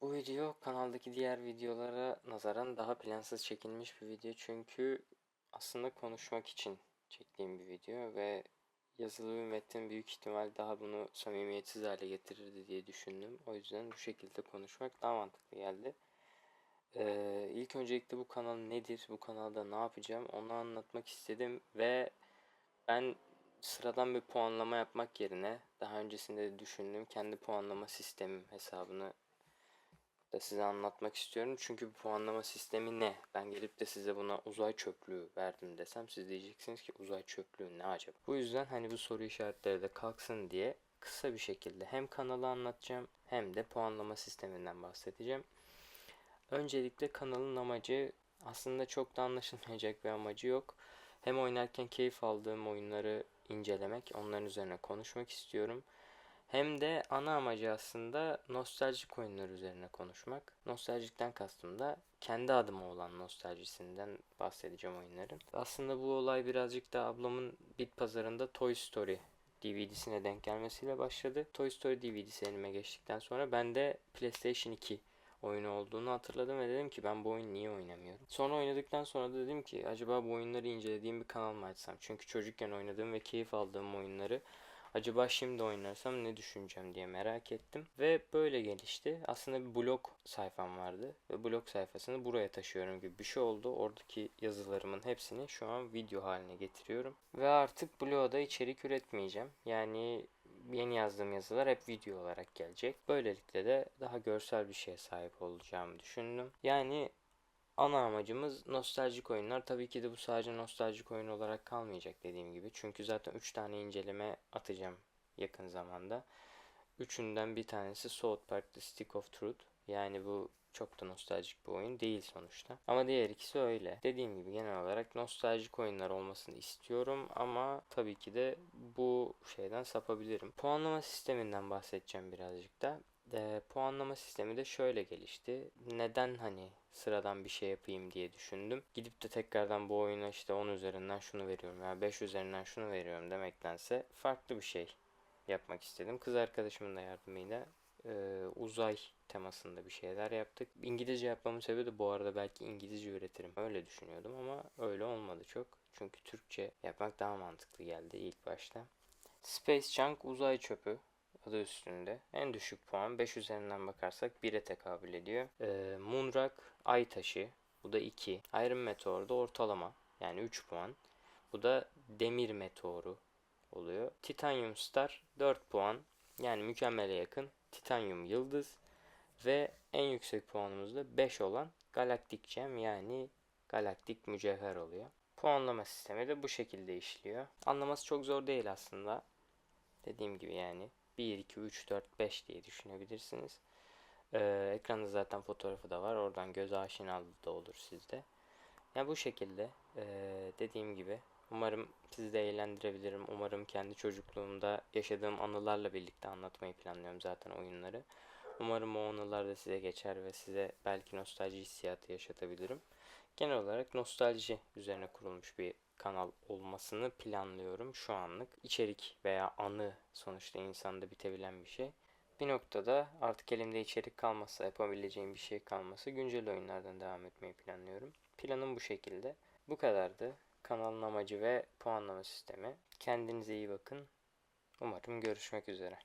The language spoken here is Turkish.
Bu video kanaldaki diğer videolara nazaran daha plansız çekilmiş bir video çünkü aslında konuşmak için çektiğim bir video ve yazılı bir metin büyük ihtimal daha bunu samimiyetsiz hale getirirdi diye düşündüm. O yüzden bu şekilde konuşmak daha mantıklı geldi. Ee, ilk öncelikle bu kanal nedir, bu kanalda ne yapacağım onu anlatmak istedim ve ben sıradan bir puanlama yapmak yerine daha öncesinde de düşündüğüm kendi puanlama sistemim hesabını da size anlatmak istiyorum. Çünkü bu puanlama sistemi ne? Ben gelip de size buna uzay çöplüğü verdim desem siz diyeceksiniz ki uzay çöplüğü ne acaba? Bu yüzden hani bu soru işaretleri de kalksın diye kısa bir şekilde hem kanalı anlatacağım hem de puanlama sisteminden bahsedeceğim. Öncelikle kanalın amacı aslında çok da anlaşılmayacak bir amacı yok. Hem oynarken keyif aldığım oyunları incelemek, onların üzerine konuşmak istiyorum. Hem de ana amacı aslında nostaljik oyunlar üzerine konuşmak. Nostaljikten kastım da kendi adıma olan nostaljisinden bahsedeceğim oyunların. Aslında bu olay birazcık da ablamın bit pazarında Toy Story DVD'sine denk gelmesiyle başladı. Toy Story DVD'si elime geçtikten sonra ben de PlayStation 2 oyunu olduğunu hatırladım ve dedim ki ben bu oyunu niye oynamıyorum. Sonra oynadıktan sonra da dedim ki acaba bu oyunları incelediğim bir kanal mı açsam? Çünkü çocukken oynadığım ve keyif aldığım oyunları acaba şimdi oynarsam ne düşüneceğim diye merak ettim. Ve böyle gelişti. Aslında bir blog sayfam vardı ve blog sayfasını buraya taşıyorum gibi bir şey oldu. Oradaki yazılarımın hepsini şu an video haline getiriyorum. Ve artık blogda içerik üretmeyeceğim. Yani yeni yazdığım yazılar hep video olarak gelecek. Böylelikle de daha görsel bir şeye sahip olacağımı düşündüm. Yani ana amacımız nostaljik oyunlar. Tabii ki de bu sadece nostaljik oyun olarak kalmayacak dediğim gibi. Çünkü zaten 3 tane inceleme atacağım yakın zamanda. Üçünden bir tanesi South Park The Stick of Truth. Yani bu çok da nostaljik bir oyun değil sonuçta. Ama diğer ikisi öyle. Dediğim gibi genel olarak nostaljik oyunlar olmasını istiyorum ama tabii ki de bu şeyden sapabilirim. Puanlama sisteminden bahsedeceğim birazcık da. E, puanlama sistemi de şöyle gelişti. Neden hani sıradan bir şey yapayım diye düşündüm. Gidip de tekrardan bu oyuna işte 10 üzerinden şunu veriyorum veya 5 üzerinden şunu veriyorum demektense farklı bir şey yapmak istedim. Kız arkadaşımın da yardımıyla e, uzay temasında bir şeyler yaptık. İngilizce yapmamın sebebi de bu arada belki İngilizce üretirim. Öyle düşünüyordum ama öyle olmadı çok. Çünkü Türkçe yapmak daha mantıklı geldi ilk başta. Space Junk uzay çöpü adı üstünde. En düşük puan 5 üzerinden bakarsak 1'e tekabül ediyor. Ee, Moonrock ay taşı. Bu da 2. Iron Meteor da ortalama. Yani 3 puan. Bu da demir meteoru oluyor. Titanium Star 4 puan. Yani mükemmele yakın. Titanium yıldız. Ve en yüksek puanımız da 5 olan Galaktik Gem yani galaktik mücevher oluyor. Puanlama sistemi de bu şekilde işliyor. Anlaması çok zor değil aslında. Dediğim gibi yani 1, 2, 3, 4, 5 diye düşünebilirsiniz. Ee, ekranda zaten fotoğrafı da var. Oradan göz aşinalığı da olur sizde. Yani bu şekilde ee, dediğim gibi umarım sizi de eğlendirebilirim. Umarım kendi çocukluğumda yaşadığım anılarla birlikte anlatmayı planlıyorum zaten oyunları. Umarım o anılar da size geçer ve size belki nostalji hissiyatı yaşatabilirim. Genel olarak nostalji üzerine kurulmuş bir kanal olmasını planlıyorum şu anlık. İçerik veya anı sonuçta insanda bitebilen bir şey. Bir noktada artık elimde içerik kalmasa, yapabileceğim bir şey kalmasa güncel oyunlardan devam etmeyi planlıyorum. Planım bu şekilde. Bu kadardı. Kanalın amacı ve puanlama sistemi. Kendinize iyi bakın. Umarım görüşmek üzere.